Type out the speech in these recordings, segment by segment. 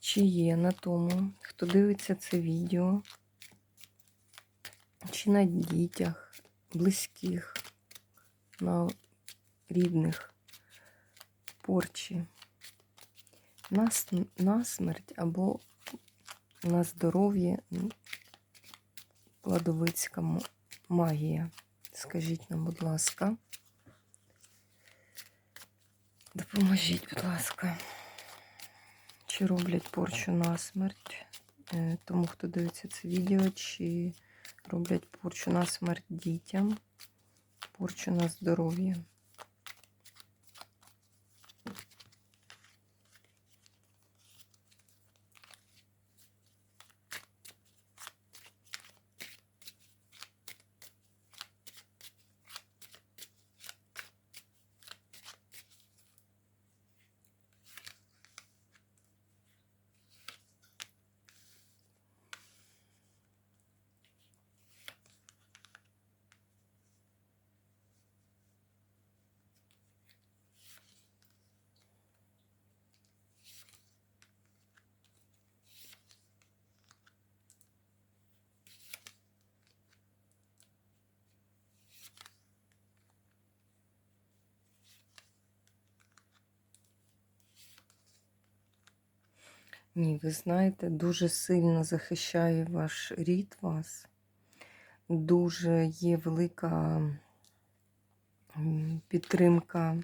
чи є на тому, хто дивиться це відео, чи на дітях, близьких, на рідних порчі, на, смерть або на здоров'я кладовицька магія. Скажіть нам, будь ласка. Допоможіть, будь ласка. Чи роблять порчу на смерть е, тому, хто дивиться це відео, чи роблять порчу на смерть дітям, порчу на здоров'я. Ні, ви знаєте, дуже сильно захищає ваш рід вас. Дуже є велика підтримка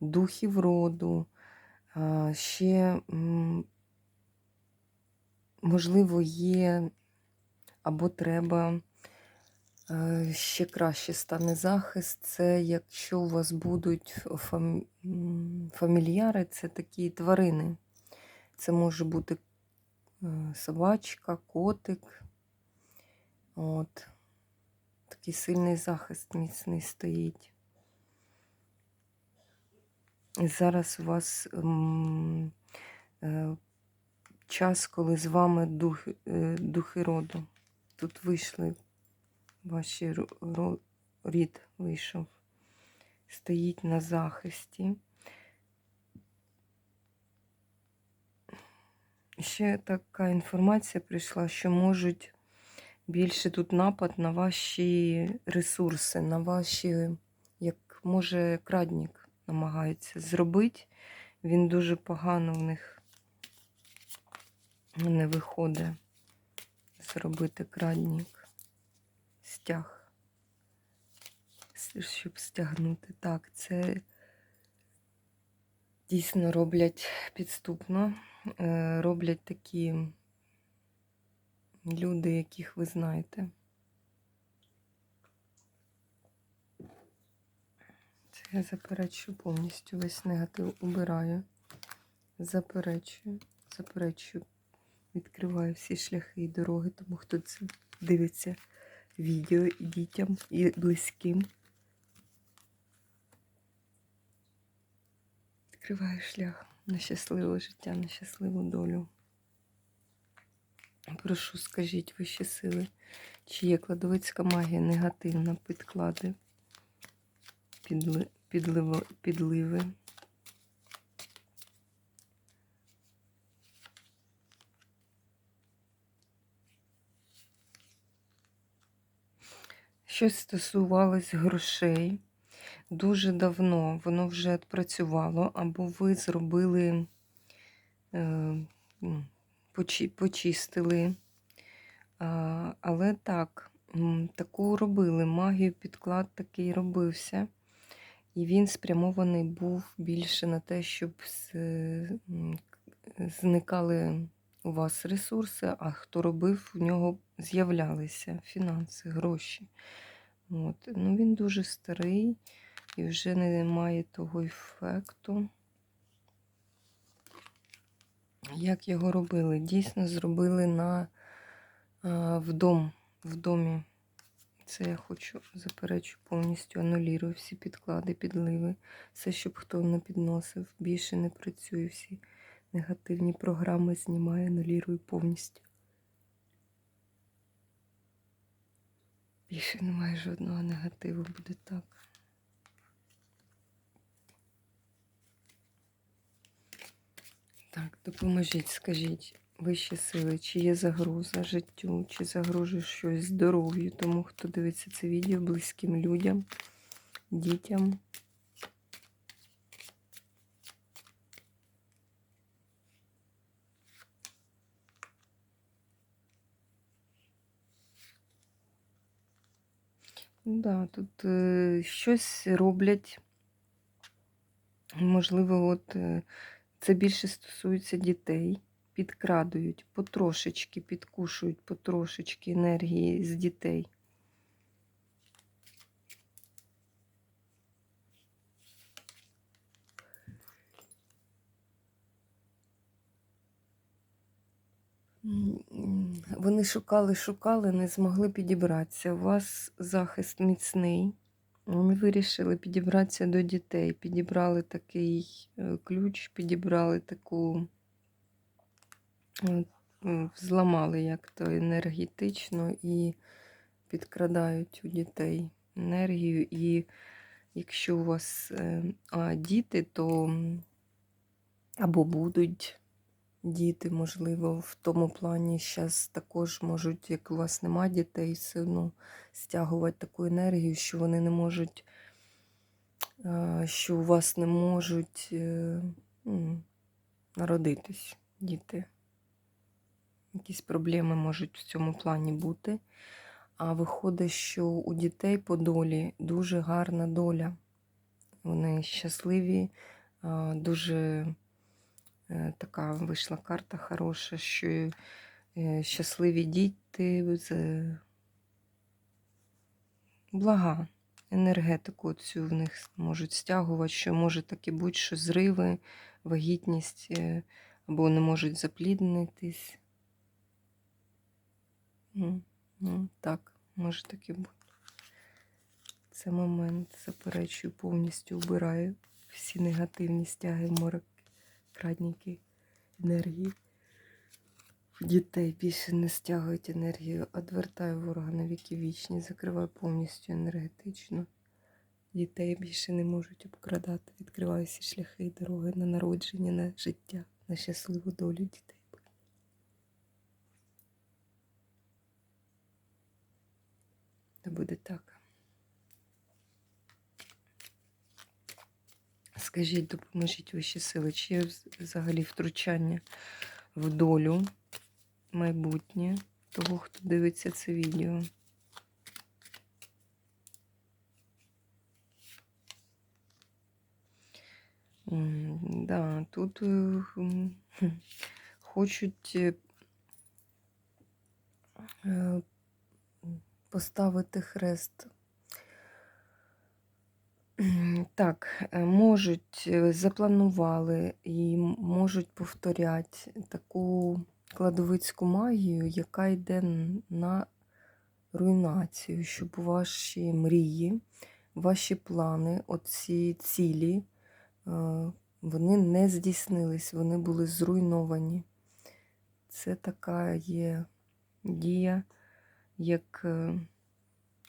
духів роду. Ще, можливо, є або треба е, ще краще стане захист. Це якщо у вас будуть фам- фамільяри, це такі тварини. Це може бути е, собачка, котик. От. Такий сильний захист міцний стоїть. І зараз у вас м, е, час, коли з вами дух, е, духи роду. Тут вийшли ро- рід вийшов. Стоїть на захисті. Ще така інформація прийшла, що можуть більше тут напад на ваші ресурси, на ваші, як може, крадник намагається зробити. Він дуже погано в них не виходить зробити крадник. Стяг. Щоб стягнути. Так, це дійсно роблять підступно. Е, Роблять такі люди, яких ви знаєте. Це я заперечую повністю весь негатив убираю. Заперечую, заперечую, відкриваю всі шляхи і дороги, тому хто це дивиться відео і дітям, і близьким. Відкриваю шлях на щасливе життя, на щасливу долю. Прошу, скажіть вищі сили, чи є кладовицька магія негативна підклади, підли, підливо, підливи. Щось стосувалось грошей. Дуже давно воно вже відпрацювало, або ви зробили, е, почи- почистили. Але так, таку робили. Магію підклад такий робився. І він спрямований був більше на те, щоб зникали у вас ресурси, а хто робив, в нього з'являлися фінанси, гроші. От. Ну, він дуже старий і вже не має того ефекту. Як його робили? Дійсно зробили на в дом, в домі. Це я хочу заперечу повністю анулірую всі підклади, підливи. Все, щоб хто не підносив. Більше не працює. Всі негативні програми знімаю, анулірую повністю. Більше немає жодного негативу, буде так. Так, допоможіть, скажіть, вищі сили, чи є загроза життю, чи загрожує щось здоров'ю тому, хто дивиться це відео, близьким людям, дітям. Да, тут е, щось роблять. Можливо, от е, це більше стосується дітей. Підкрадують потрошечки, підкушують потрошечки енергії з дітей. Вони шукали, шукали, не змогли підібратися. У вас захист міцний. Вони вирішили підібратися до дітей. Підібрали такий е, ключ, підібрали таку, е, м, зламали як то енергетично і підкрадають у дітей енергію. І якщо у вас е, діти, то або будуть діти, можливо, в тому плані зараз також можуть, як у вас нема дітей, все одно стягувати таку енергію, що вони не можуть, що у вас не можуть е, народитись діти. Якісь проблеми можуть в цьому плані бути. А виходить, що у дітей по долі дуже гарна доля. Вони щасливі, дуже е, така вийшла карта хороша, що щасливі діти з блага. Енергетику цю в них можуть стягувати, що може таки бути, що зриви, вагітність, е, або не можуть запліднитись. Ну, так, може таки бути. Це момент заперечую, повністю вбираю всі негативні стяги, морок, крадніки, енергії. Дітей більше не стягують енергію, одвертаю ворога на віки вічні, закриваю повністю енергетично. Дітей більше не можуть обкрадати. Відкриваю всі шляхи і дороги на народження, на життя, на щасливу долю дітей. Та буде так. Скажіть, допоможіть вищі сили, чи є взагалі втручання в долю майбутнє того, хто дивиться це відео? Да, тут е, хочуть е, поставити хрест. Так, е, можуть, е, запланували і можуть повторяти таку кладовицьку магію, яка йде на руйнацію, щоб ваші мрії, ваші плани, оці цілі, е, вони не здійснились, вони були зруйновані. Це така є дія, як е,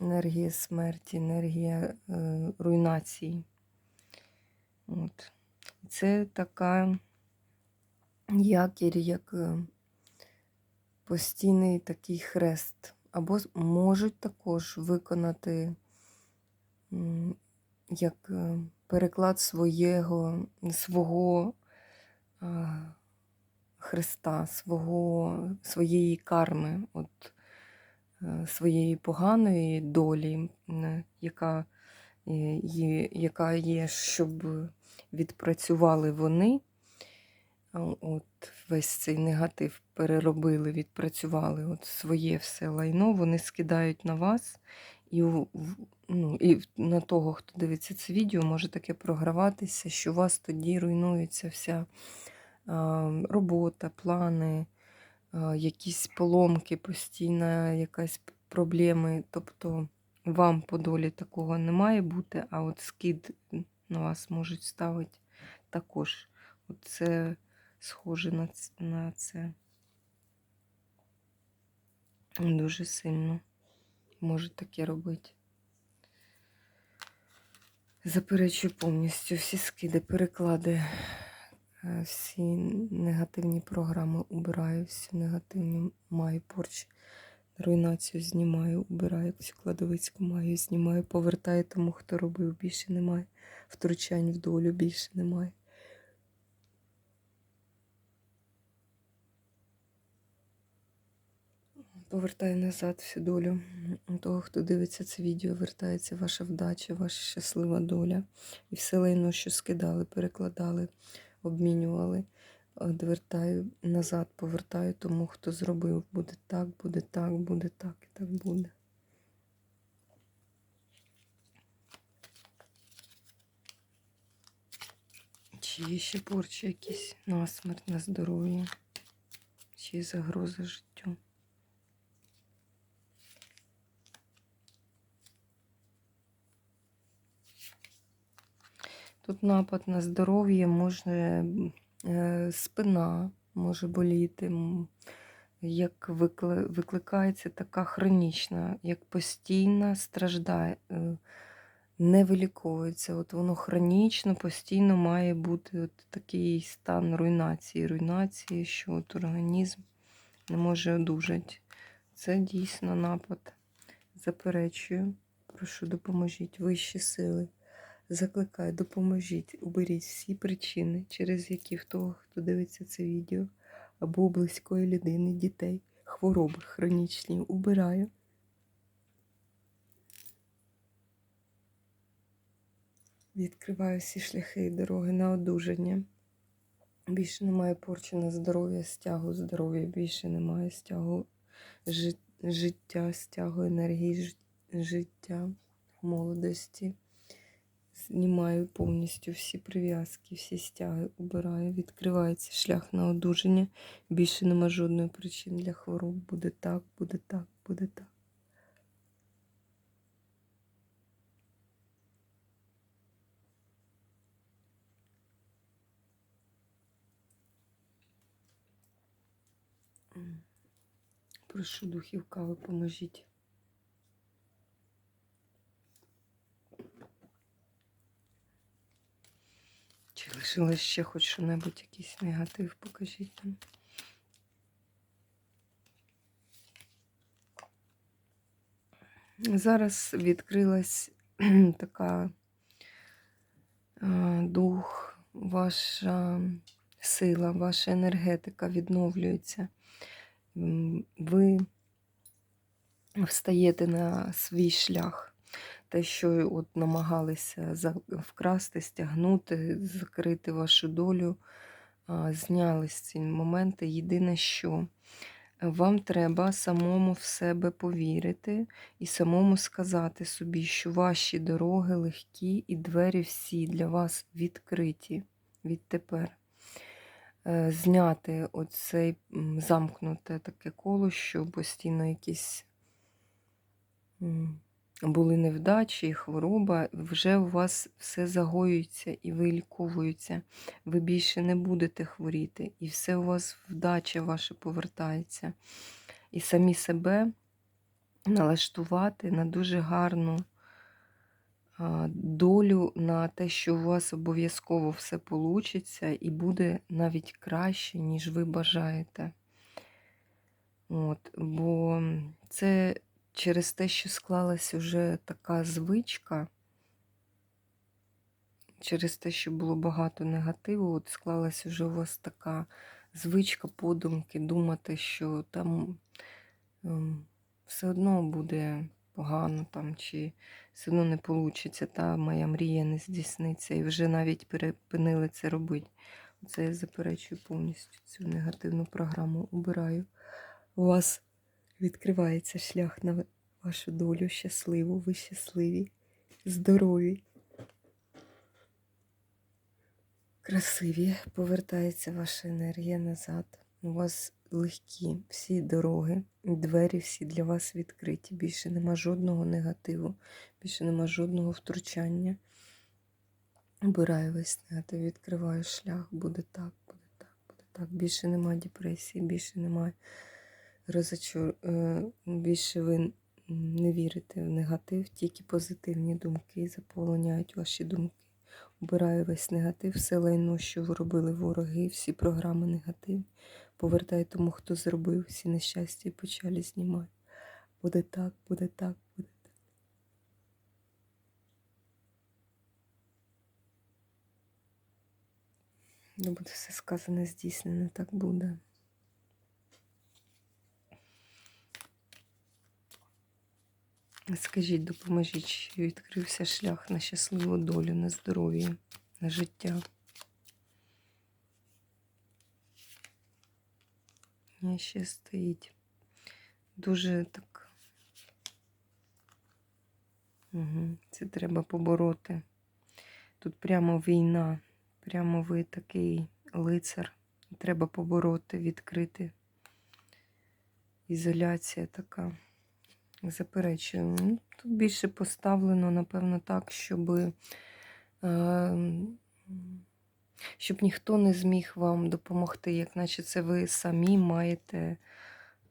енергія смерті, енергія е, руйнації. От. Це така якір, як е, постійний такий хрест. Або можуть також виконати як е, переклад своєго, свого хреста, свого, своєї карми, от, е, своєї поганої долі, яка е, є, яка є, щоб відпрацювали вони. От весь цей негатив переробили, відпрацювали от своє все лайно, вони скидають на вас. І, ну, і на того, хто дивиться це відео, може таке програватися, що у вас тоді руйнується вся а, робота, плани, якісь поломки, постійна якась проблеми. Тобто вам по долі такого не має бути, а от скид на вас можуть ставити також. От Це схоже на це. Дуже сильно може таке робити. Заперечую повністю всі скиди, переклади, всі негативні програми убираю, всі негативні маю порчі, руйнацію знімаю, убираю, якусь кладовицьку маю, знімаю, повертаю тому, хто робив, більше немає. Втручань в долю більше немає. Повертаю назад всю долю того, хто дивиться це відео, вертається ваша вдача, ваша щаслива доля. І все лайно, що скидали, перекладали, обмінювали. відвертаю назад, повертаю тому, хто зробив. Буде так, буде так, буде так і так буде. Чи є ще порчі якісь насмерть на здоров'я, чи є загроза життю. Тут напад на здоров'я може е, спина може боліти, як викликається така хронічна, як постійно страждає, е, не виліковується. От воно хронічно, постійно має бути от такий стан руйнації, руйнації, що от організм не може одужати. Це дійсно напад. Заперечую. Прошу, допоможіть вищі сили. Закликаю, допоможіть, уберіть всі причини, через які в того, хто дивиться це відео, або у близької людини, дітей, хвороби хронічні. Убираю. Відкриваю всі шляхи і дороги на одужання. Більше немає порчі на здоров'я, стягу здоров'я, більше немає стягу життя, стягу енергії життя, молодості. Знімаю повністю всі прив'язки, всі стяги убираю, відкривається шлях на одужання. Більше нема жодної причини для хвороб. Буде так, буде так, буде так. Прошу духів кави, поможіть. Чи лишилось ще хоч що-небудь, якийсь негатив, покажіть нам. Зараз відкрилась така дух, ваша сила, ваша енергетика відновлюється. Ви встаєте на свій шлях. Те, що от намагалися вкрасти, стягнути, закрити вашу долю, а, знялись ці моменти. Єдине, що вам треба самому в себе повірити і самому сказати собі, що ваші дороги легкі і двері всі для вас відкриті відтепер. Е, Зняти оцей замкнуте таке коло, що постійно якісь були невдачі хвороба, вже у вас все загоюється і виліковується. Ви більше не будете хворіти, і все у вас вдача ваша повертається. І самі себе налаштувати на дуже гарну долю, на те, що у вас обов'язково все получиться, і буде навіть краще, ніж ви бажаєте. От, бо це через те, що склалась уже така звичка, через те, що було багато негативу, от склалась уже у вас така звичка, подумки, думати, що там ем, все одно буде погано, там, чи все одно не вийде, та моя мрія не здійсниться, і вже навіть перепинили це робити. Це я заперечую повністю цю негативну програму. Убираю. У вас відкривається шлях на вашу долю щасливу, ви щасливі, здорові. красиві. Повертається ваша енергія назад. У вас легкі всі дороги, двері всі для вас відкриті. Більше нема жодного негативу, більше нема жодного втручання. Обираю весь негатив, відкриваю шлях, буде так, буде так, буде так. Більше немає депресії, більше немає розочар... е, більше ви не вірите в негатив, тільки позитивні думки заполоняють ваші думки. Обираю весь негатив, все лайно, що ви робили вороги, всі програми негатив. Повертаю тому, хто зробив, всі нещастя і печалі знімаю. Буде так, буде так, буде так. Ну, буде все сказане, здійснено, так буде. Скажіть, допоможіть, чи відкрився шлях на щасливу долю, на здоров'я, на життя. Мені ще стоїть дуже так. Угу. Це треба побороти. Тут прямо війна, прямо ви такий лицар. Треба побороти, відкрити. Ізоляція така. Заперечую. Ну, Тут більше поставлено, напевно, так, щоб, е, щоб ніхто не зміг вам допомогти, як наче це ви самі маєте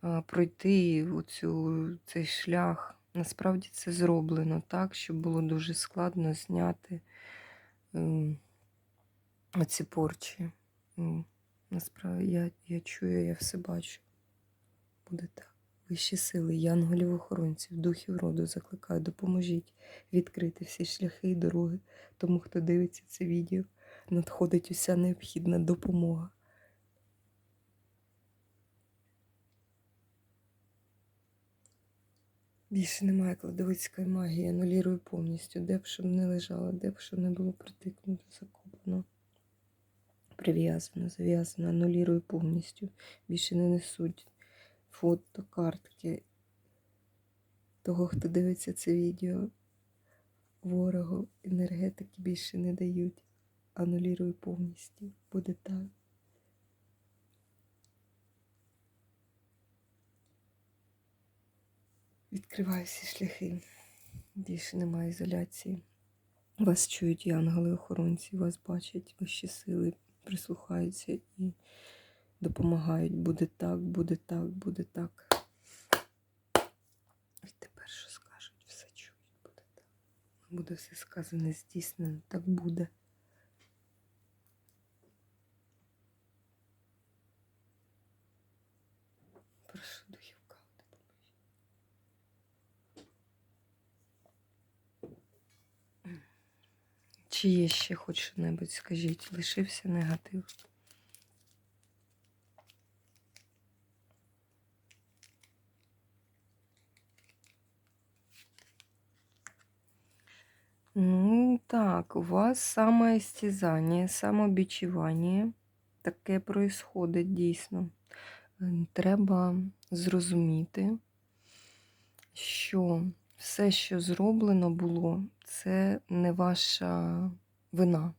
е, пройти оцю, цей шлях. Насправді це зроблено так, щоб було дуже складно зняти е, оці порчі. Насправді я, я чую, я все бачу. Буде так. Вищі сили, янголів охоронців, духів роду закликаю, допоможіть відкрити всі шляхи і дороги тому, хто дивиться це відео. Надходить уся необхідна допомога. Більше немає кладовицької магії, анулірую повністю, де б щоб не лежало, де б щоб не було притикнуто, закопано, прив'язано, зав'язано, анулірую повністю. Більше не несуть фото, картки того, хто дивиться це відео. Ворогу енергетики більше не дають. Анулірую повністю. Буде так. Відкриваю всі шляхи. Більше немає ізоляції. Вас чують і ангели-охоронці, вас бачать, вищі сили прислухаються і допомагають. Буде так, буде так, буде так. І тепер що скажуть, все чують, буде так. Буде все сказане, здійснено, так буде. Прошу духів кал, допоможіть. Чи є ще хоч що-небудь, скажіть, лишився негатив? Ну, так, у вас самоістязання, самобічування. Таке происходить дійсно. Треба зрозуміти, що все, що зроблено було, це не ваша вина.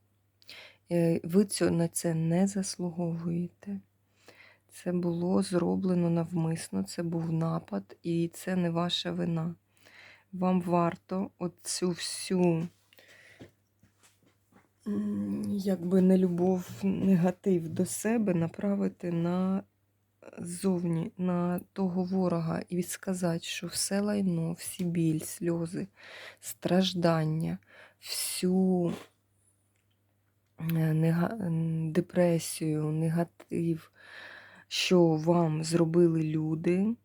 Е, Ви на це не заслуговуєте. Це було зроблено навмисно, це був напад, і це не ваша вина. Вам варто оцю всю якби нелюбов, негатив до себе направити на зовні, на того ворога і сказати, що все лайно, всі біль, сльози, страждання, всю е, нега- депресію, негатив, що вам зробили люди,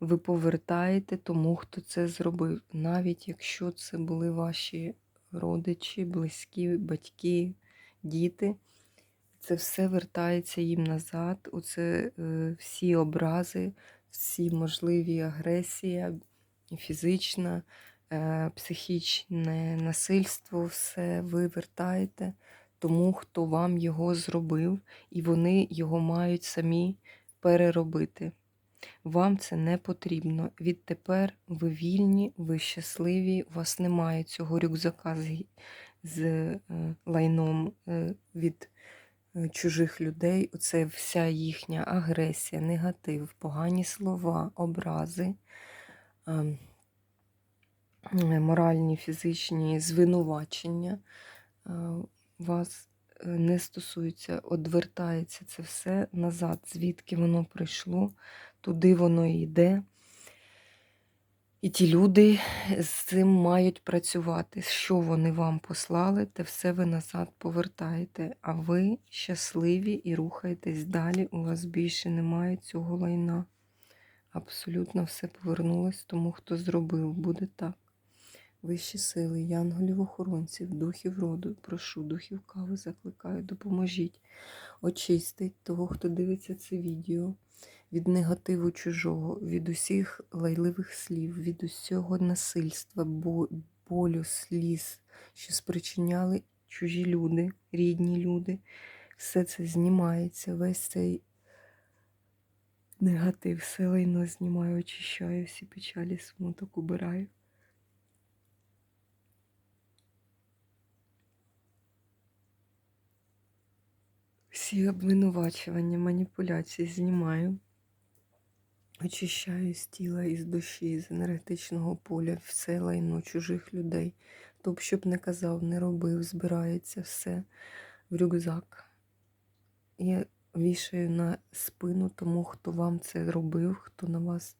ви повертаєте тому, хто це зробив, навіть якщо це були ваші родичі, близькі, батьки, діти. Це все вертається їм назад. Оце е, всі образи, всі можливі агресія, фізична, е, психічне насильство, все ви вертаєте тому, хто вам його зробив, і вони його мають самі переробити. Вам це не потрібно. Відтепер ви вільні, ви щасливі, у вас немає цього рюкзака з, з е, лайном е, від е, чужих людей. Оце вся їхня агресія, негатив, погані слова, образи, моральні, фізичні звинувачення вас не стосуються, одвертається це все назад, звідки воно прийшло, туди воно і йде. І ті люди з цим мають працювати. Що вони вам послали, те все ви назад повертаєте. А ви щасливі і рухаєтесь далі. У вас більше немає цього лайна. Абсолютно все повернулось тому, хто зробив. Буде так. Вищі сили, янголів охоронців, духів роду, прошу, духів кави закликаю, допоможіть очистить того, хто дивиться це відео від негативу чужого, від усіх лайливих слів, від усього насильства, болю, сліз, що спричиняли чужі люди, рідні люди. Все це знімається, весь цей негатив, все лайно знімаю, очищаю, всі печалі, смуток убираю. Всі обвинувачування, маніпуляції знімаю. Очищаю з тіла, із душі, з енергетичного поля, все лайно чужих людей. Хто б щоб не казав, не робив, збирається все в рюкзак. Я вішаю на спину тому, хто вам це робив, хто на вас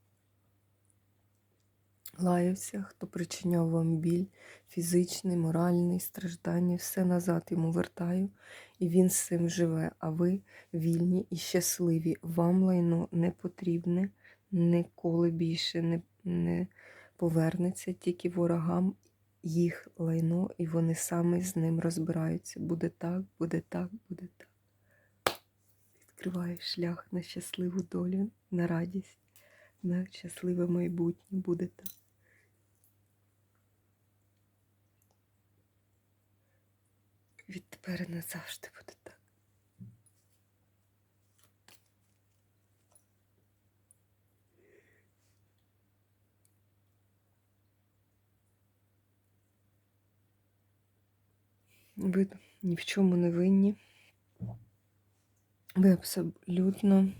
лаявся, хто причиняв вам біль, фізичний, моральний, страждання, все назад йому вертаю, і він з цим живе. А ви вільні і щасливі. Вам лайно не потрібне, ніколи більше не, не повернеться, тільки ворогам їх лайно, і вони саме з ним розбираються. Буде так, буде так, буде так. Відкриває шлях на щасливу долю, на радість, на щасливе майбутнє. Буде так. Відтепер і назавжди буде так. Ви ні в чому не винні. Ви абсолютно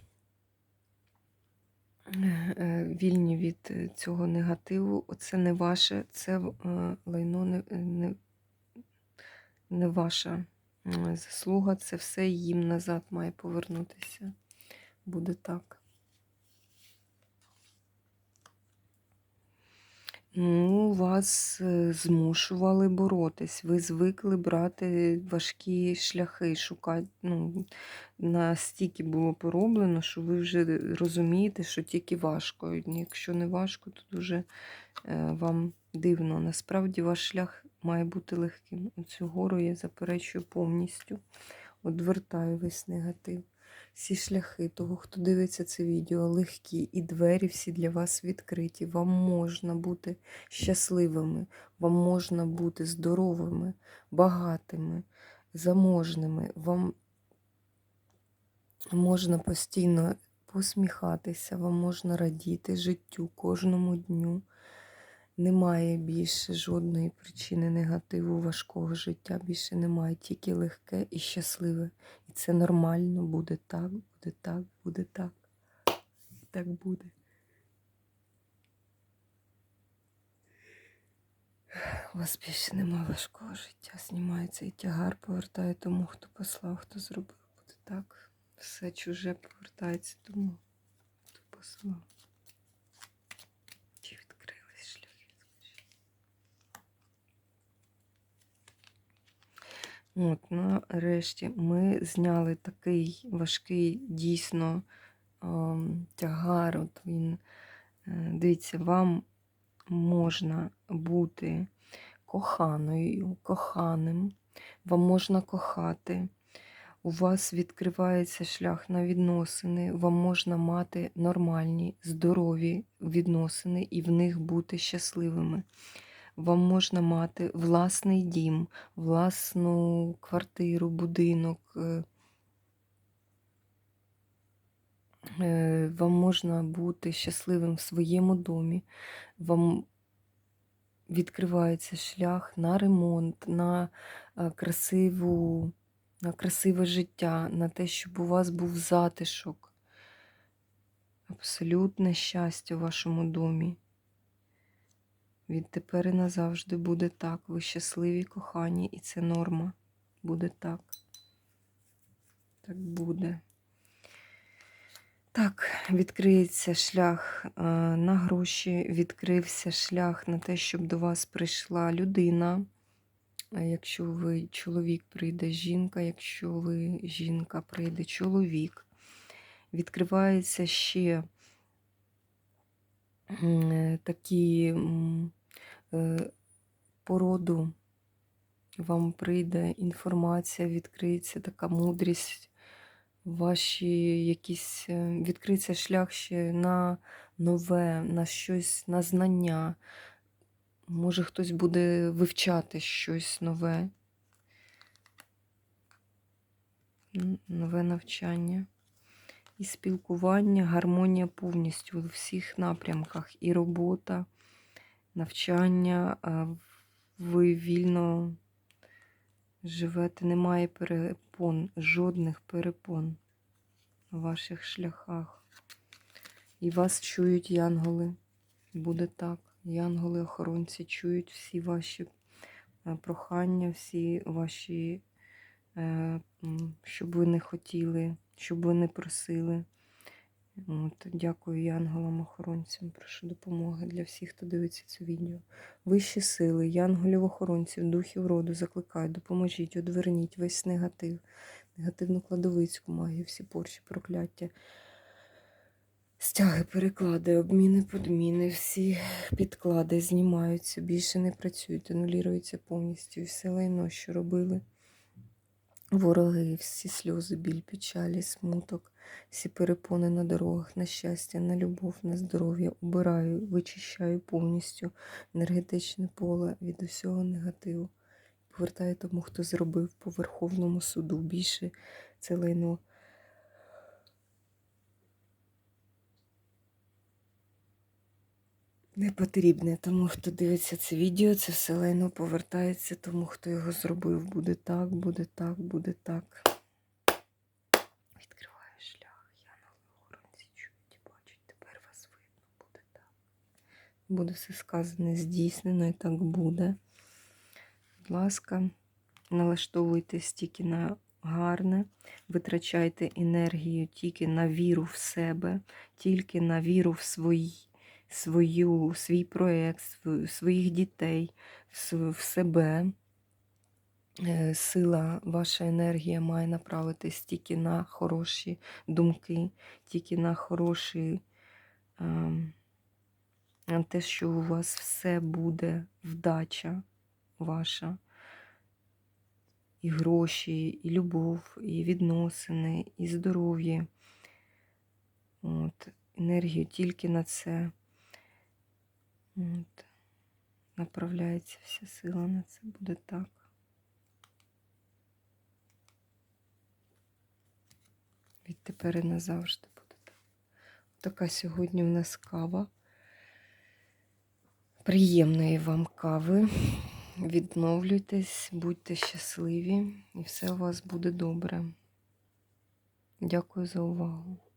е, вільні від е, цього негативу. Це не ваше, це е, лайно не, не, ваша заслуга, це все їм назад має повернутися. Буде так. Ну, вас е, змушували боротись. Ви звикли брати важкі шляхи, шукати. Ну, настільки було пороблено, що ви вже розумієте, що тільки важко. Якщо не важко, то дуже вам дивно. Насправді ваш шлях має бути легким. Цю гору я заперечую повністю. Одвертаю весь негатив. Всі шляхи того, хто дивиться це відео, легкі, і двері всі для вас відкриті. Вам можна бути щасливими, вам можна бути здоровими, багатими, заможними. Вам можна постійно посміхатися, вам можна радіти життю кожному дню. Немає більше жодної причини негативу важкого життя. Більше немає, тільки легке і щасливе. І це нормально, буде так, буде так, буде так. І так буде. У вас більше немає важкого життя. Знімається і тягар повертає тому, хто послав, хто зробив. Буде так. Все чуже повертається тому, хто послав. Чи відкрились шляхи? От, нарешті ми зняли такий важкий дійсно ем, тягар. От він, е, дивіться, вам можна бути коханою, коханим, вам можна кохати. У вас відкривається шлях на відносини, вам можна мати нормальні, здорові відносини і в них бути щасливими. Вам можна мати власний дім, власну квартиру, будинок. е, е, Вам можна бути щасливим в своєму домі. Вам відкривається шлях на ремонт, на е, красиву, на красиве життя, на те, щоб у вас був затишок, абсолютне щастя у вашому домі. Відтепер і назавжди буде так. Ви щасливі, кохані, і це норма. Буде так. Так буде. Так, відкриється шлях е, на гроші, відкрився шлях на те, щоб до вас прийшла людина. Якщо ви чоловік, прийде жінка, якщо ви жінка, прийде чоловік. Відкривається ще е, такі породу, вам прийде інформація, відкриється така мудрість, ваші якісь е, відкриється шлях ще на нове, на щось, на знання. Може, хтось буде вивчати щось нове. Нове навчання. І спілкування, гармонія повністю у всіх напрямках. І робота, навчання. Ви вільно живете, немає перепон, жодних перепон на ваших шляхах. І вас чують янголи. Буде так. Янголи-охоронці чують всі ваші е, прохання, всі ваші, е, щоб ви не хотіли, щоб ви не просили. От, дякую янголам-охоронцям. Прошу допомоги для всіх, хто дивиться це відео. Вищі сили, янголів-охоронців, духів роду закликають, допоможіть, одверніть весь негатив, негативну кладовицьку магію, всі порчі, прокляття. Стяги, переклади, обміни, подміни, всі підклади знімаються, більше не працюють, анулюються повністю. І все лайно, що робили вороги, всі сльози, біль, печалі, смуток, всі перепони на дорогах, на щастя, на любов, на здоров'я. Убираю, вичищаю повністю енергетичне поле від усього негативу. Повертаю тому, хто зробив по Верховному суду більше це лайно. Не потрібне. Тому хто дивиться це відео, це все лайно повертається, тому хто його зробив. Буде так, буде так, буде так. Відкриваю шлях. Я на охоронці чують і бачать. Тепер вас видно, буде так. Буде все сказане, здійснено і так буде. Будь ласка, налаштовуйтесь тільки на гарне, витрачайте енергію тільки на віру в себе, тільки на віру в свої свою, свій проєкт, своїх дітей, в себе. Е, Сила, ваша енергія має направитись тільки на хороші думки, тільки на хороші, ем, на те, що у вас все буде вдача ваша. І гроші, і любов, і відносини, і здоров'я. Енергію тільки на це. От. Направляється вся сила на це буде так. Відтепер і назавжди буде так. Така сьогодні в нас кава. Приємної вам кави. Відновлюйтесь, будьте щасливі, і все у вас буде добре. Дякую за увагу.